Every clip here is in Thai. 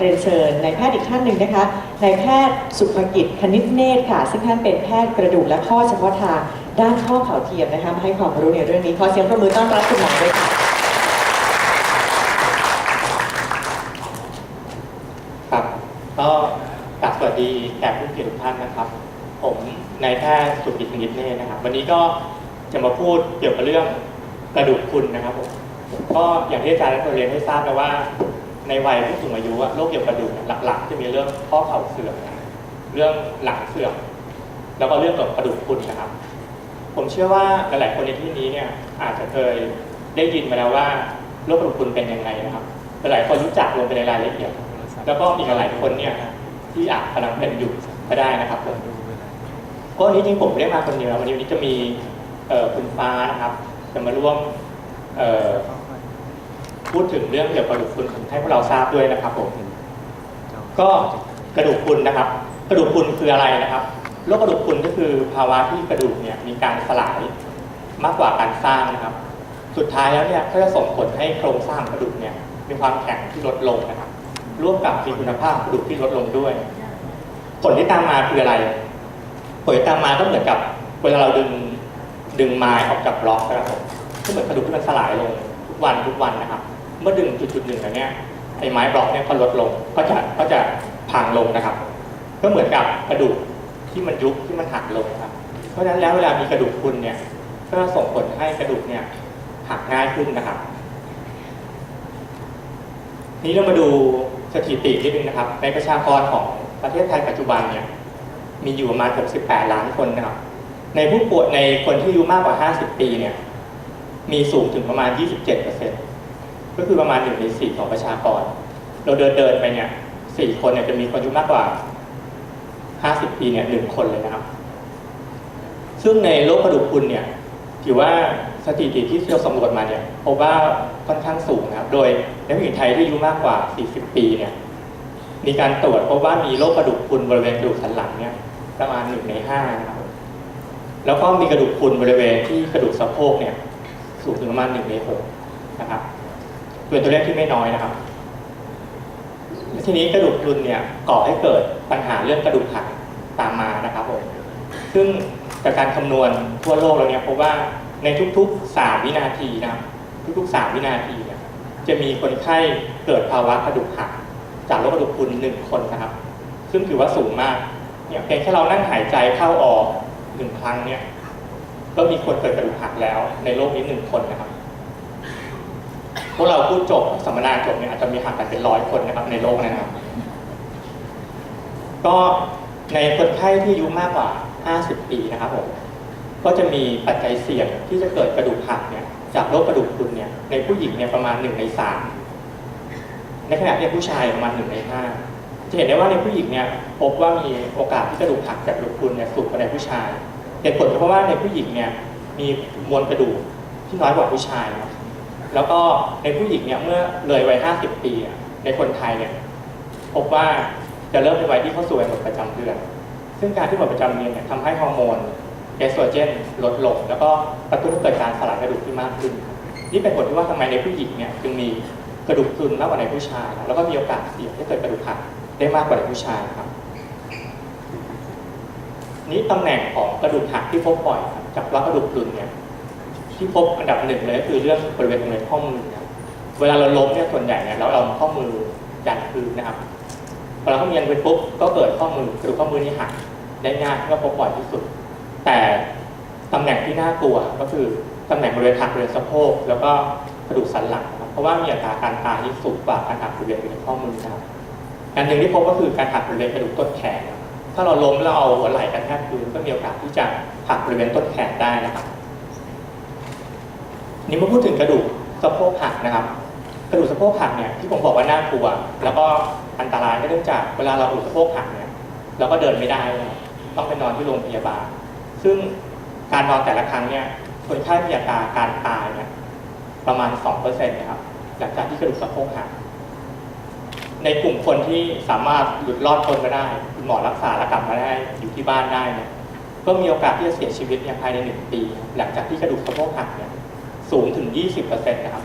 เรียนเชิญนายแพทย์อีกท่านหนึ่งนะคะนายแพทย์สุภกิจคณิตเนตรค่ะ ซึ่งท่านเป็นแพทย์กระดูกและข้อเฉพาะทางด้านข้อเข่าเทียมนะคะมาให้ความรู้ในเรื่องนี้ขอเสียงประมือต้อนรับคุณหมอด้วยค่ะครับก็กราบสวัสดีแขกผู้เกียรติทุกท่านนะครับ ผมนายแพทย์สุภกิจนิตเนตรนะครับ วันนี้ก็จะมาพูดเกี่ยวกับเรื่องกระดูกพรุนนะครับผมก็อย่างที่อาจารย์ได้เรียนให้ทราบแล้วว่า ในวัยผู้สูงอายุอะโรคเกี่ยวกับกระดูกเนี่ยหลักๆ จะมีเรื่องข้อเข่าเสื่อมนะเรื่องหลังเสื่อมแล้วก็เรื่องเกี่ยวกับกระดูกพรุนนะครับ ผมเชื่อว่าหลายๆคนในที่นี้เนี่ยอาจจะเคยได้ยินมาแล้วว่าโรคกระดูกพรุนเป็นยังไงนะครับหลายๆคนรู้จักลงไปในรายละเอียดแล้วก็มีหลายคนเนี่ยที่อาจกำลังเป็นอยู่ก็ได้นะครับผมก็วันนี้จริงผมไม่ได้มาคนเดียววันนี้วันนี้จะมีเอ่อคุณฟ้านะครับจะมาร่วมเอ่อ พูดถึงเรื่องเกี่ยวกับกระดูกพรุนให้พวกเราทราบด้วยนะครับผมก็กระดูกพรุนนะครับ กระดูกพรุนคืออะไรนะครับโรคกระดูกพรุนก็คือภาวะที่กระดูกเนี่ยมีการสลายมากกว่าการสร้างนะครับ สุดท้ายแล้วเนี่ยก็จะส่งผลให้โครงสร้างกระดูกเนี่ยมีความแข็งที่ลดลงนะครับ ร่วมกับมีคุณภาพกระดูกที่ลดลงด้วย ผลที่ตามมาคืออะไร ผลที่ตามมาก็เหมือนกับเวลาเราดึงดึงไม้ออกจากบล็อกนะครับก็เหมือนกระดูกที่มันสลายลงทุกวันทุกวันนะครับ เมื่อดึงจุดจุดหนึ่งแล้วเนี่ยไอ้ไม้บล็อกเนี่ยก็ลดลงก็จะก็จะพังลงนะครับ ก็เหมือนกับกระดูกที่มันยุบที่มันหักลงครับ เพราะฉะนั้นแล้วเวลามีกระดูกพรุนเนี่ยก็ส่งผลให้กระดูกเนี่ยหักง่ายขึ้นนะครับ นี้เรามาดูสถิตินิดนึงนะครับ ในประชากรของประเทศไทยปัจจุบันเนี่ยมีอยู่ประมาณ 68 ล้านคนนะครับ ในผู้ป่วยในคนที่อายุมากกว่า 50 ปีเนี่ยมีสูงถึงประมาณ 27% ก็คือประมาณ1ใน4ของประชากร เราเดินเดินไปเนี่ย4คนเนี่ยจะมีคนอายุมากกว่า50ปีเนี่ยหนึ่งคนเลยนะครับ ซึ่งในโรคกระดูกพรุนเนี่ยถือว่าสถิติที่เราสำรวจมาเนี่ยพบว่าค่อนข้างสูงนะครับ โดยในผู้หญิงไทยที่อายุมากกว่า 40 ปีเนี่ยมีการตรวจพบว่ามีโรคกระดูกพรุนบริเวณกระดูกสันหลังเนี่ยประมาณ1ใน5นะครับแล้วก็มีกระดูกพรุนบริเวณที่กระดูกสะโพกเนี่ยสูงถึงประมาณ1ใน6นะครับ เป็นตัวเลขที่ไม่น้อยนะครับทีนี้กระดูกพรุนเนี่ยก่อให้เกิดปัญหาเรื่องกระดูกหักตามมานะครับผมซึ่งจากการคำนวณทั่วโลกเราเนี่ยพบว่าในทุกๆ 3 วินาทีนะครับทุกๆ 3 วินาทีเนี่ยจะมีคนไข้เกิดภาวะกระดูกหัก จากโรคกระดูกพรุนหนึ่งคนนะครับ ซึ่งถือว่าสูงมากเนี่ยเพียงแค่เรานั่งหายใจเข้าออกหนึ่งครั้งเนี่ยก็มีคนเกิดกระดูกหักแล้วในโลกนี้หนึ่งคนนะครับ วกเราพูดจบสัมมนาจบเนี่ยอาจจะมีหักกันเป็นร้อยคนนะครับในโลกนะครับ ก็ในคนไข้ที่อายุมากกว่า 50 ปีนะครับผมก็จะมีปัจจัยเสี่ยงที่จะเกิดกระดูกหักเนี่ยจากโรคกระดูกพรุนเนี่ยในผู้หญิงเนี่ยประมาณ1ใน3ในขณะที่ผู้ชายประมาณ1ใน5จะเห็นได้ว่าในผู้หญิงเนี่ยพบว่ามีโอกาสที่กระดูกหักจากกระดูกพรุนเนี่ยสูงกว่าในผู้ชายเหตุผลก็เพราะว่าในผู้หญิงเนี่ยมีมวลกระดูกที่น้อยกว่าผู้ชายนะ แล้วก็ในผู้หญิงเนี่ยเมื่อเลยวัย 50 ปีในคนไทยเนี่ยพบว่าจะเริ่มในวัยที่เข้าสู่วัยหมดประจำเดือน ซึ่งการที่หมดประจำเดือนเนี่ยทำให้ฮอร์โมนเอสโตรเจนลดลง แล้วก็กระตุ้นเกิดการสลายกระดูกที่มากขึ้น นี่เป็นผลที่ว่าทำไมในผู้หญิงเนี่ยจึงมีกระดูกพรุนมากกว่าในผู้ชาย แล้วก็มีโอกาสเสี่ยงให้เกิดกระดูกหักได้มากกว่าในผู้ชายครับ นี่ตำแหน่งของกระดูกหักที่พบบ่อยจากว่ากระดูกพรุนเนี่ย ที่พบอันดับหนึ่งเลยก็คือเรื่องบริเวณตรงในข้อมือครับเวลาเราล้มเนี่ยส่วนใหญ่เนี่ยเราเอาข้อมือยันพื้นนะครับพอเราข้อมือยันพื้นปุ๊บก็เกิดข้อมือกระดูกข้อมือนี้หักได้ง่ายที่ว่าพบบ่อยที่สุด แต่ตำแหน่งที่น่ากลัวก็คือตำแหน่งบริเวณหักบริเวณสะโพกแล้วก็กระดูกสันหลังนะครับเพราะว่ามีอัตราการตายที่สูงกว่าการหักบริเวณบริเวณข้อมือนะครับอันหนึ่งที่พบก็คือการหักบริเวณกระดูกต้นแขนนะครับถ้าเราล้มแล้วเอาหัวไหล่กระแทกพื้นก็มีโอกาสที่จะหักบริเวณต้นแขนได้นะครับ นี่มาพูดถึงกระดูกสะโพกหักนะครับ กระดูกสะโพกหักเนี่ยที่ผมบอกว่าน่ากลัว แล้วก็อันตรายก็เนื่องจากเวลาเรากระดูกสะโพกหักเนี่ยเราก็เดินไม่ได้ ต้องไปนอนที่โรงพยาบาล ซึ่งการนอนแต่ละครั้งเนี่ยคนไข้มีอัตราการตายเนี่ยประมาณ2%นะครับหลังจากที่กระดูกสะโพกหักในกลุ่มคนที่สามารถหลุดรอดพ้นมาได้คุณหมอรักษาและกลับมาได้อยู่ที่บ้านได้เนี่ยก็มีโอกาสที่จะเสียชีวิตเนี่ยภายในหนึ่งปี หลังจากที่กระดูกสะโพกหักเนี่ย สูงถึง 20%นะครับ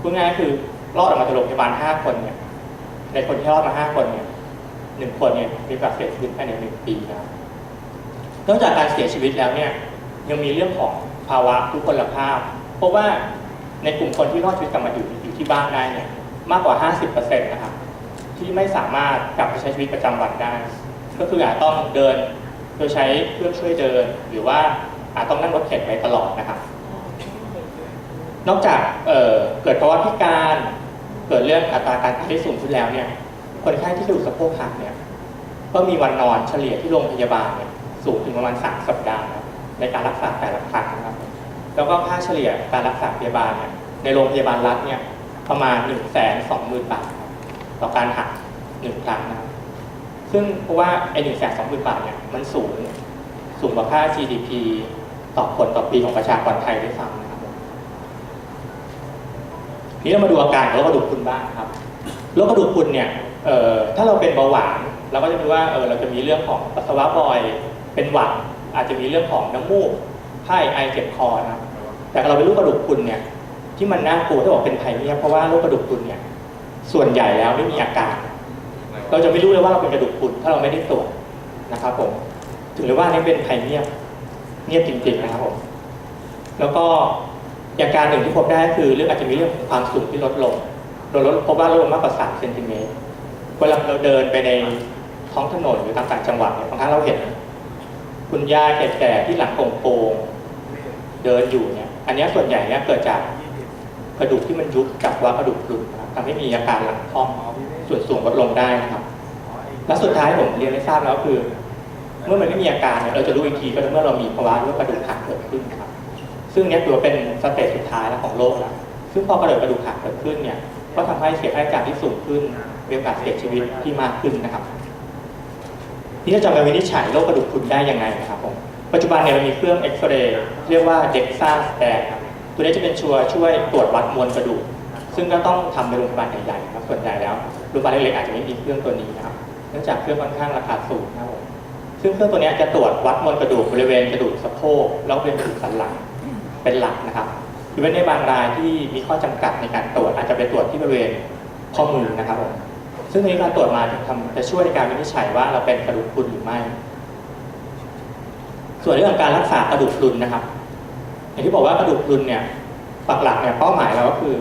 พูดง่ายคือรอดออกมาจากโรงพยาบาล 5 คนเนี่ย ในคนที่รอดมาห้าคนเนี่ยหนึ่งคนเนี่ยมีโอกาสเสียชีวิตภายในหนึ่งปีนะครับนอกจากการเสียชีวิตแล้วเนี่ยยังมีเรื่องของภาวะทุพพลภาพ เพราะว่าในกลุ่มคนที่รอดชีวิตกลับมาอยู่อยู่ที่บ้านได้เนี่ยมากกว่า 50%นะครับที่ไม่สามารถกลับไปใช้ชีวิตประจำวันได้ ก็คืออาจต้องเดินโดยใช้เครื่องช่วยเดิน หรือว่าอาจต้องนั่งรถเข็นไปตลอดนะครับ นอกจากเเกิดภาวะพิการเกิดเรื่องอัตราการตายที่สูงขึ้นแล้วเนี่ย คนไข้ที่กระดูกสะโพกหักเนี่ย ก็มีวันนอนเฉลี่ยที่โรงพยาบาลเนี่ยสูงถึงประมาณสามสัปดาห์นะในการรักษาแต่ละครั้งนะครับ แล้วก็ค่าเฉลี่ยการรักษาพยาบาลเนี่ยในโรงพยาบาลรัฐเนี่ยประมาณ1นึ่งแสนสองหมื่นบาท ต่อการหักหนึ่งครั้งนะครับซึ่งเพราะว่าไอ้หนึ่งแสนสองหมื่นบาทเนี่ยมันสูงสูงกว่าค่า GDP ต่อคนต่อปีของประชากรไทยด้วยซ้ำ นะครับทีนี้เรามาดูอาการของโรคกระดูกพรุนบ้างครับโรคกระดูกพรุนเนี่ยเอ่อถ้าเราเป็นเบาหวานเราก็จะรู้ว่าเออเราจะมีเรื่องของปัสสาวะบ่อย เป็นหวัดอาจจะมีเรื่องของน้ำมูกไข้ไอเจ็บคอนะครับแต่เราเป็นโรคกระดูกพรุนเนี่ยที่มันน่ากลัวที่บอกเป็นไพเนียเพราะว่าโรคกระดูกพรุนเนี่ยส่วนใหญ่แล้วไม่มีอาการ เราจะไม่รู้เลยว่าเราเป็นกระดูกพรุนถ้าเราไม่ได้ตรวจนะครับผมถึงเรียกว่านี่เป็นไพเนียเงียบจริงๆนะครับผมแล้วก็ อย่างการหนึ่งที่พบได้คือเรื่องอาจจะมีเรื่องของความสูงที่ลดลงโดยลดพบว่าลดลงมากกว่า3เซนติเมตรเวลาเราเดินไปในท้องถนนหรือตามต่างจังหวัดเนี่ยบางครั้งเราเห็น คุณยายแก่ๆที่หลังโป่งๆเดินอยู่เนี่ย อันนี้ส่วนใหญ่เนี่ยเกิดจากกระดูกที่มันยุบจากว่ากระดูกพรุนนะครับทำให้มีอาการหลังคล่อมส่วนสูงลดลงได้นะครับ และสุดท้ายผมเรียนให้ทราบแล้วคือ เมื่อมันไม่มีอาการเนี่ยเราจะรู้อีกทีก็เมื่อเรามีภาวะเรื่องกระดูกหักเกิดขึ้นครับ ซึ่งเนี้ยถือว่าเป็นสเตจสุดท้ายแล้วของโรคแล้วซึ่งพอกระดูกกระดูกหักเกิดขึ้นเนี่ยก็ทำให้เสียค่าใช้จ่ายที่สูงขึ้นมีโอกาสเสียชีวิตที่มากขึ้นนะครับที่เราจะมาวินิจฉัยโรคกระดูกพรุนได้ยังไงนะครับผมปัจจุบันเนี่ยเรามีเครื่องเอ็กซเรย์เรียกว่า DEXA scan ครับตัวนี้จะเป็นชัวร์ช่วยตรวจวัดมวลกระดูกซึ่งก็ต้องทำในโรงพยาบาลใหญ่ๆครับส่วนใหญ่แล้วโรงพยาบาลเล็กๆอาจจะไม่มีเครื่องตัวนี้นะครับเนื่องจากเครื่องค่อนข้างราคาสูงนะครับซึ่งเครื่องตัวนี้จะตรวจวัดมวลกระดูกบริเวณกระดูกสะโพกแล้วก็บริเวณกระดูกสันหลัง เป็นหลักนะครับหรือเป็นในบางรายที่มีข้อจำกัดในการตรวจอาจจะไปตรวจที่บริเวณข้อมือนะครับผมซึ่งในการตรวจมาจะทำจะช่วยในการวินิจฉัยว่าเราเป็นกระดูกพรุนหรือไม่ ส่วนเรื่องการรักษากระดูกพรุนนะครับ อย่างที่บอกว่ากระดูกพรุนเนี่ยปักหลักเนี่ยเป้าหมายเราก็คือ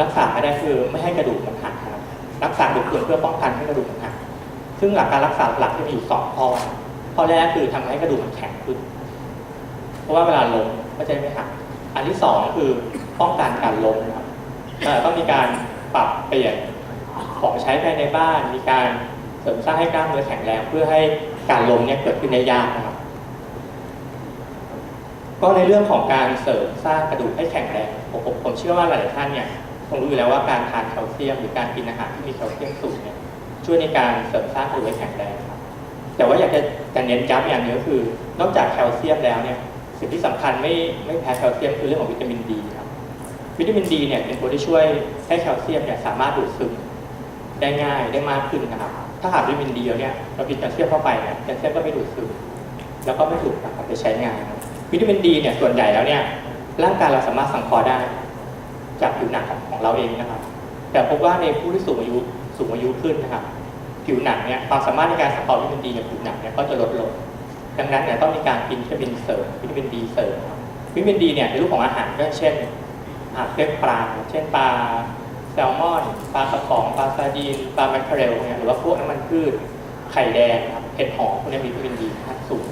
รักษาไม่ได้คือไม่ให้กระดูกมันหักครับรักษากระดูกพรุนเพื่อป้องกันให้กระดูกมันหักซึ่งหลักการรักษาหลักจะมีอยู่สองข้อข้อแรกคือทำให้กระดูกมันแข็งขึ้น เพราะว่าเวลาล้ มก็จะไม่หักอันที่สองคือป้องกันการล้มนะครับต้องมีการปรับเปลี่ยนของใช้ภายในบ้าน มีการเสริมสร้างให้กล้ามเนื้อแข็งแรงเพื่อให้การล้มเนี่ยเกิดขึ้นได้ยากนะครับ ก็ในเรื่องของการเสริมสร้างกระดูกให้แข็งแรงผมผมผมเชื่อว่าหลายท่านเนี่ยคงรู้อยู่แล้วว่าการทานแคลเซียม หรือการกินอาหารที่มีแคลเซียมสูงเนี่ยช่วยในการเสริมสร้างกระดูกให้แข็งแรงครับ แต่ว่าอยากจะจะเน้นย้ำอย่างนึงก็คือ นอกจากแคลเซียมแล้วเนี่ย สิ่งที่สำคัญไม่ไม่แพ้แคลเซียมคือเรื่องของวิตามินดีครับ วิตามินดีเนี่ยเป็นตัวที่ช่วยให้แคลเซียมเนี่ยสามารถดูดซึมได้ง่ายได้มากขึ้นนะครับ ถ้าหากวิตามินดีเนี่ยเรากินแคลเซียมเข้าไปเนี่ยแคลเซียมก็ไม่ดูดซึมแล้วก็ไม่ถูกนำไปใช้งาน วิตามินดีเนี่ยส่วนใหญ่แล้วเนี่ยร่างกายเราสามารถสังเคราะห์ได้ จากผิวหนังของเราเองนะครับ แต่พบว่าในผู้ที่สูงอายุสูงอายุขึ้นนะครับ ผิวหนังเนี่ยความสามารถในการสังเคราะห์วิตามินดีในผิวหนังเนี่ยก็จะลดลง ดังนั้นเนี่ยต้องมีการกินวิตามินเสริมวิตามินดีเสริมวิตามินดีเนี่ยในรูปของอาหารก็เช่นอาหารเลือกปลาเช่นปลาแซลมอนปลากระป๋องปลาซาดีนปลาแมคเคอเรลเนี่ยหรือว่าพวกน้ำมันพืชไข่แดงครับเห็ดหอมพวกนี้มีวิตามินดีค่อนข้างสูง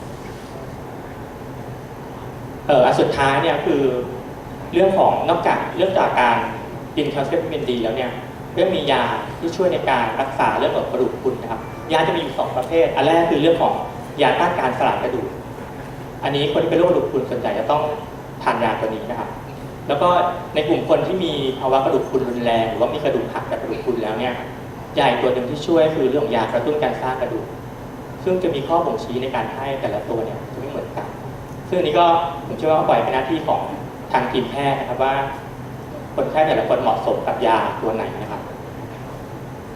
เอออันสุดท้ายเนี่ยคือเรื่องของนอกจากเรื่องจากการกินแคลเซียมวิตามินดีแล้วเนี่ยเรื่องมียาที่ช่วยในการรักษาเรื่องของกระดูกพรุนนะครับยาจะมีอยู่สองประเภท อันแรกคือเรื่องของ ยาต้านการสลายกระดูก อันนี้คนที่เป็นโรคกระดูกพรุนส่วนใหญ่จะต้องทานยาตัวนี้นะครับ แล้วก็ในกลุ่มคนที่มีภาวะกระดูกพรุนรุนแรงหรือว่ามีกระดูกหักจากกระดูกพรุนแล้วเนี่ยยาอีกตัวหนึ่งที่ช่วยคือเรื่องของยากระตุ้นการสร้างกระดูก ซึ่งจะมีข้อบ่งชี้ในการให้แต่ละตัวเนี่ยจะไม่เหมือนกัน ซึ่งอันนี้ก็ผมเชื่อว่าปล่อยเป็นหน้าที่ของทางทีมแพทย์นะครับว่า คนไข้แต่ละคนเหมาะสมกับยาตัวไหนนะครับ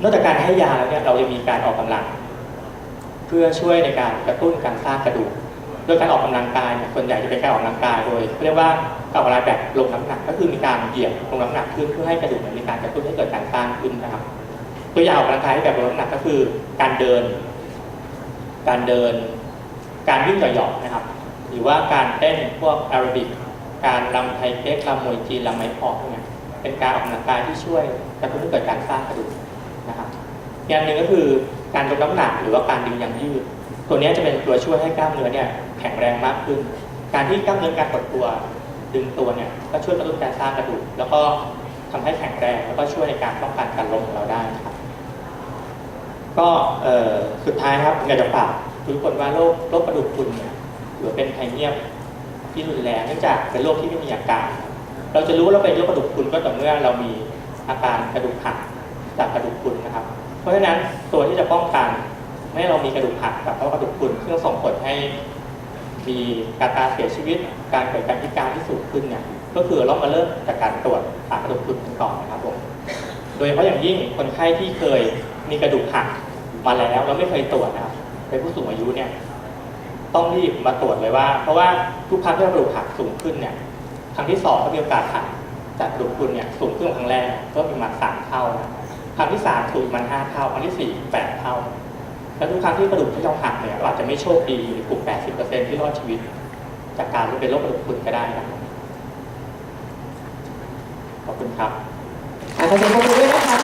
นอกจากการให้ยาแล้วเนี่ยเรายังมีการออกกำลัง เพื่อช่วยในการกระตุ้นการสร้างกระดูกโดยการออกกำลังกายเนี่ยส่วนใหญ่จะเป็นการออกกำลังกายโดยเรียกว่าการออกกำลังแบบลงน้ำหนักก็คือมีการเหยียบลงน้ำหนักขึ้นเพื่อให้กระดูกมีการกระตุ้นให้เกิดการสร้างขึ้นนะครับ ตัวอย่างออกกำลังกายแบบลดน้ำหนักก็คือการเดิน การเดิน การวิ่งหย่อนนะครับ หรือว่าการเต้นพวกแอโรบิกการรำไทยเก๊กรำมวยจีนรำไม้พอกเนี้ยเป็นการออกกำลังกายที่ช่วยกระตุ้นให้เกิดการสร้างกระดูก อีกอย่างหนึ่งก็คือการลดน้ำหนักหรือว่าการดึงยางยืด ตัวนี้จะเป็นตัวช่วยให้กล้ามเนื้อเนี่ยแข็งแรงมากขึ้น การที่กล้ามเนื้อการกดตัวดึงตัวเนี่ยก็ช่วยกระตุ้นการสร้างกระดูกแล้วก็ทำให้แข็งแรงแล้วก็ช่วยในการป้องกันการล้มของเราได้นะครับ ก็สุดท้ายครับอยากจะฝากทุกคนว่าโรคโรคกระดูกพรุนเนี่ยถือเป็นภัยเงียบที่รุนแรงเนื่องจากเป็นโรคที่ไม่มีอาการ เราจะรู้ว่าเราเป็นโรคกระดูกพรุนก็ต่อเมื่อเรามีอาการกระดูกหักจากกระดูกพรุนนะครับ ราะฉะนั้นตัวที่จะป้องกันไม่ให้เรามีกระดูกหักกับกระดูกพรุนซึ่งส่งผลให้มีการตาเสียชีวิต การเกิดการพิการที่สูงขึ้นเนี่ยก็คือเรามาเริ่มจากการตรวจหากระดูกพรุนกันก่อนนะครับผมโดยเฉพาะอย่างยิ่งคนไข้ที่เคยมีกระดูกหักมาแล้วแล้วไม่เคยตรวจนะครับเป็นผู้สูงอายุเนี่ยต้องรีบมาตรวจเลยว่า เพราะว่าทุกครั้งที่กระดูกหักสูงขึ้นเนี่ยครั้งที่สองก็มีโอกาสหักจากกระดูกพรุนเนี่ยสูงขึ้นครั้งแรกก็มีมาสามเท่านะ ครั้งที่สามถูกมันห้าเท่าครั้งที่สี่แปดเท่า แล้วทุกครั้งที่กระดูกที่เราหักเนี่ยเราอาจจะไม่โชคดีหรือกลุ่ม80%ที่รอดชีวิต จากการที่เป็นโรคกระดูกพรุนก็ได้นะขอบคุณครับอะขอเสียงปรบคุณด้วยนะคะ